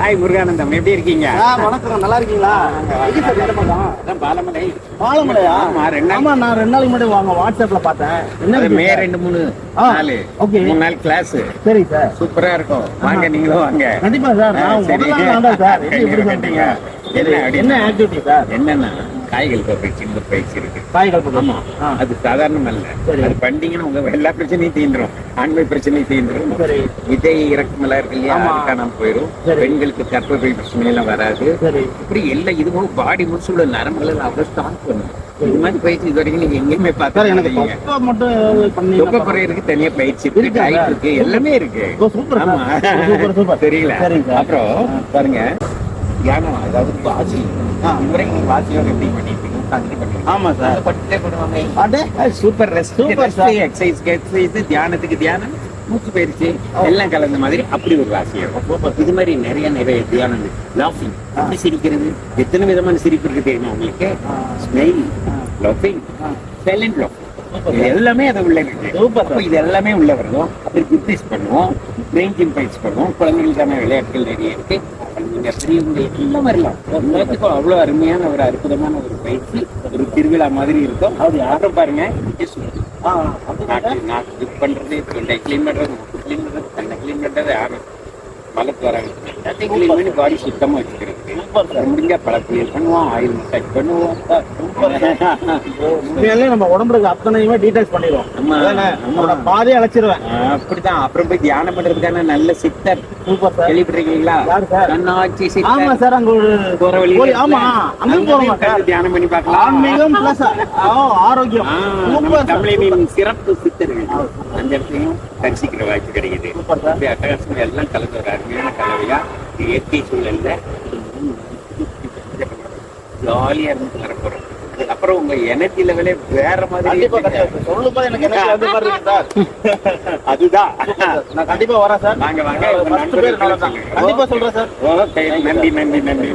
Hi Muruganandam எப்படி இருக்கீங்க? வணக்கம் நல்லா இருக்கீங்களா? பாலமலை. பாலமலையா? ஆமா, ரெண்டு நாள். ஆமா நான் ரெண்டு நாளைக்கு முன்னாடி வாங்க வாட்ஸ்அப்ல பார்த்தேன். என்ன மே? ரெண்டு மூணு நாலு okay. மூணு நாள் கிளாஸ் சரி சார். சூப்பரா இருக்கும். வாங்க நீங்களும் வாங்க. கண்டிப்பா சார். சரி. எப்படி சொல்றீங்க என்ன ஆக்டிவிட்டி சார்? என்னன்னா காய்கள் பயிற்சி இந்த பயிற்சி இருக்கு. காய்கள் ஆமா. அது சாதாரணம் அல்ல. அது பண்ணீங்கன்னா உங்க எல்லா பிரச்சனையும் தீந்துரும். ஆண்மை பிரச்சனையும் தீந்துரும் சரி. விதை இறக்குமெல்லாம் இருக்கு இல்லையா காணாம போயிரும். சரி. பெண்களுக்கு கர்ப்பப்பை பிரச்சனை எல்லாம் வராது இப்படி எல்லாம் இதுவும் பாடி முழுசு உள்ள நரம்புகள் அவ்வளவு ஸ்ட்ராங் பண்ணும். இது மாதிரி பயிற்சி இது வரைக்கும் நீங்க எங்கேயுமே சார் எனக்கு பார்த்து தொப்பை குறையிறதுக்கு தனியா பயிற்சி இருக்கு சார்? இருக்கு எல்லாமே இருக்கு. ஆமா. தெரியல. அப்புறம் பாருங்க. தியானம் அதாவது ஆ. இதுவரைக்கும் நீங்க வாசியோட எப்படி பண்ணுவீங்க ஆமா சார். அடே super rest. Super. Exercise exercise தியானத்துக்கு தியானம். மூச்சு பயிற்சி எல்லாம் கலந்த மாதிரி அப்படி ஒரு ராசி இருக்கும் இது மாதிரி நிறைய நிறைய தியானம் லாஃபிங் எப்படி சிரிக்கிறது? எத்தனை விதமான சிரிப்பு இருக்கு தெரியுமா உங்களுக்கு. ஸ்மைல். லாஃபிங். சைலண்ட் லாஃபிங் எல்லாமே அது உள்ள இருக்கு. இது எல்லாமே உள்ள வரும் அப்படி குப்டிஸ் பண்ணுவோம். ஜிம் பயிற்சி பண்ணுவோம். குழந்தைகளுக்கான விளையாட்டுகள் நிறைய இருக்கு. நீங்க பெரியவங்க எல்லாம் வரலாம் ஒரு நேரத்துக்கும் அவ்வளவு அருமையான ஒரு அற்புதமான ஒரு பயிற்சி ஒரு திருவிழா மாதிரி இருக்கும் அது யாரும் பாருங்க just ஆ, இது பண்றது தொண்டை கிளீன் பண்றது முட்டு கிளீன் பண்றது தன்னை கிளீன் பண்றது யாரும் மலத்து வராங்க எல்லாத்தையும் கிளீன் பண்ணி பாடி சுத்தமா வச்சுக்கிறது சூப்பர் சார். முடிஞ்சா பல குளியல் பண்ணுவோம் ஆயில் மசாஜ் பண்ணுவோம் உண்மையாலே நம்ம உடம்புக்கு அத்தனையுமே டீடைல்ஸ் பண்ணிடுவோம். நம்மளோட பாதையை அழைச்சிருவேன். அப்படிதான் அப்புறம் போய் தியானம் பண்றதுக்கான நல்ல சித்தர். Super sir. கேள்விப்பட்டிருக்கீங்களா? சார்? ஆமா அங்க ஒரு போற ஆமா அங்க போறோம் சார் தியானம் பண்ணி பார்க்கலாம். ஆன்மீகம் பிளஸ் ஆரோக்கியம். சூப்பர் தமிழின் சிறப்பு சித்தர்கள். அந்த இடத்தையும் தரிசிக்கிற வாய்ப்பு கிடைக்குது. அட்டகாசம் எல்லாம் கலந்து ஒரு அருமையான கலவையா இயற்கை சூழல்ல. ஜாலியா இருந்து வர போறோம். அப்புறம் உங்க எனர்ஜி லெவலே வேற மாதிரி சொல்லும் போது எனக்கு பாருங்க சார். அதுதான். நான் கண்டிப்பா வரேன் சார். வாங்க வாங்க. கண்டிப்பா சொல்றேன் சார். ஓகே நன்றி நன்றி நன்றி.